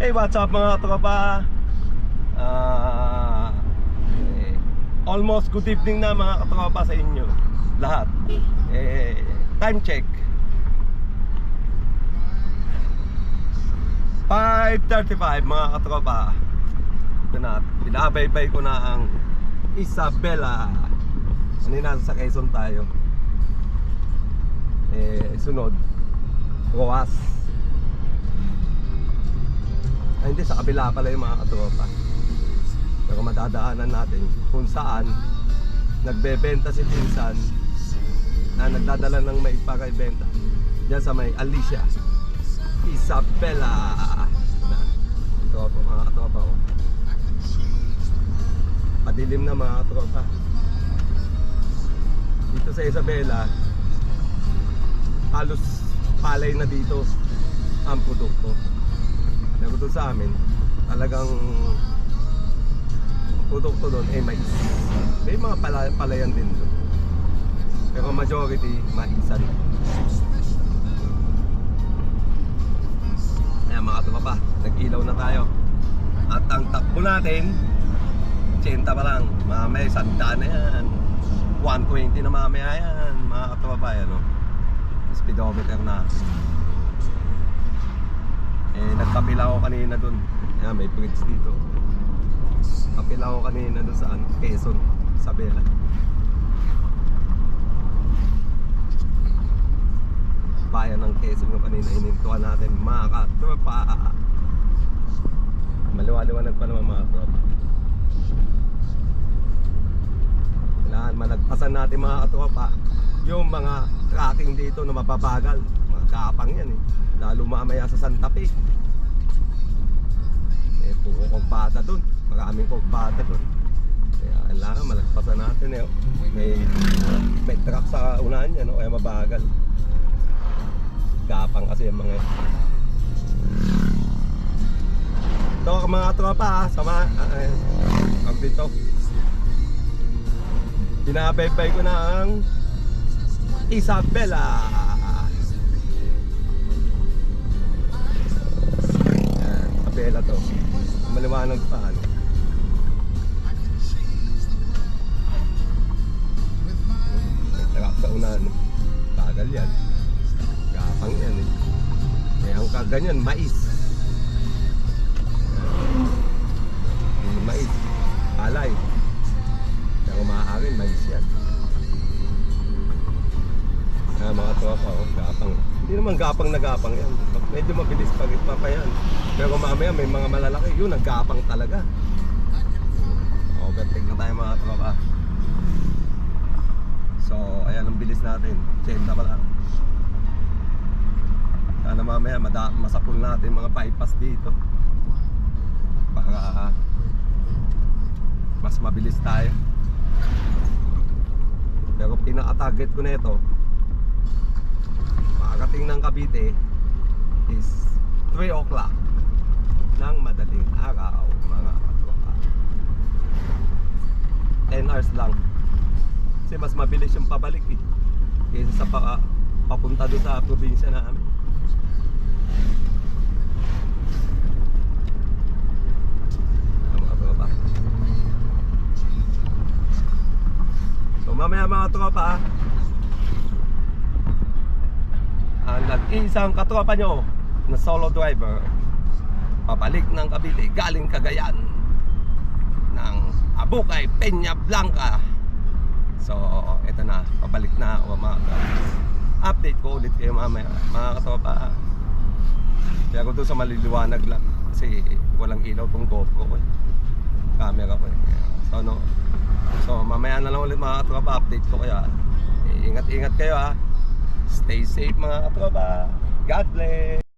Hey, what's up mga tropa? Eh, almost good evening na mga katropa sa inyo lahat. Eh, time check. 5.35 mga katropa. Ito na, pinabaybay ko na ang Isabela. Kanina sa Quezon tayo. Eh, sunod. Roas. Ay, hindi, sa kabila pala yung mga katropa. Pero madadaanan natin kung saan nagbebenta si Pinsan na nagdadala ng may benta Diyan sa may Alicia. Isabela. Na, tropa, mga katropa ko. Padilim na mga katropa. Dito sa Isabela, halos palay na dito ang produkto. Doon sa amin, talagang ang produkto doon ay mais. May mga pala, palayan din doon. Pero majority, maisan. Ayan mga tropa, nag-ilaw na tayo. At ang takbo natin, 80 pa lang. Mamaya, sandaan na yan. 120 na mamaya yan, mga katropa. Yan, no? Speedometer na. Eh, nagkapila ako kanina dun. Ayan, may bridge dito. Kapila ako kanina dun saan? Quezon, Isabela. Bayan ng Quezon yung kanina hinintuan natin mga katropa. Maliwaliwanag pa naman mga tropa. Kailangan malagpasan natin mga katropa yung mga tracking dito na mababagal. Kapang yan eh. Lalo mamaya sa Santa Fe. Eh, puro kogbata dun. Maraming kogbata dun. Kaya kailangan malagpasan natin eh. May, may truck sa unahan yan, no? kaya mabagal. Gapang kasi yung mga. Ito mga tropa ha, sama, uh, ang dito. Binabaybay ko na ang Isabela. Isabela to. Maliwanag pa ano. Nagtarap sa unahan. Bagal yan. Gapang yan eh. Kaya ang kaganyan, mais. Yung mais. Alay. Pero maaaring mais yan. Ah, mga tropa, oh, gapang. Hindi naman gapang na gapang yan. Medyo mabilis pag pa yan. Pero mamaya may mga malalaki, yun, naggapang talaga. Overtake na tayo mga tropa. So, ayan ang bilis natin. Chenda pa lang. Sana mamaya mada- masapul natin mga bypass dito. Para mas mabilis tayo. Pero pinaka-target ko na ito, ng Cavite is 3 o'clock ng madaling araw mga katropa. 10 hours lang. Kasi mas mabilis yung pabalik eh kaysa sa pa, papunta doon sa probinsya namin. So mamaya mga tropa ah, ang nag-iisang katropa nyo na solo driver pabalik ng Cavite galing Cagayan ng Abukay, Peña Blanca so eto na, pabalik na ako mga katropa update ko ulit kayo mamaya mga katropa pero doon sa maliliwanag lang kasi walang ilaw tong GoPro ko eh. camera ko eh. so no so mamaya na lang ulit mga katropa update ko kaya ingat ingat kayo ha Stay safe mga katropa. God bless.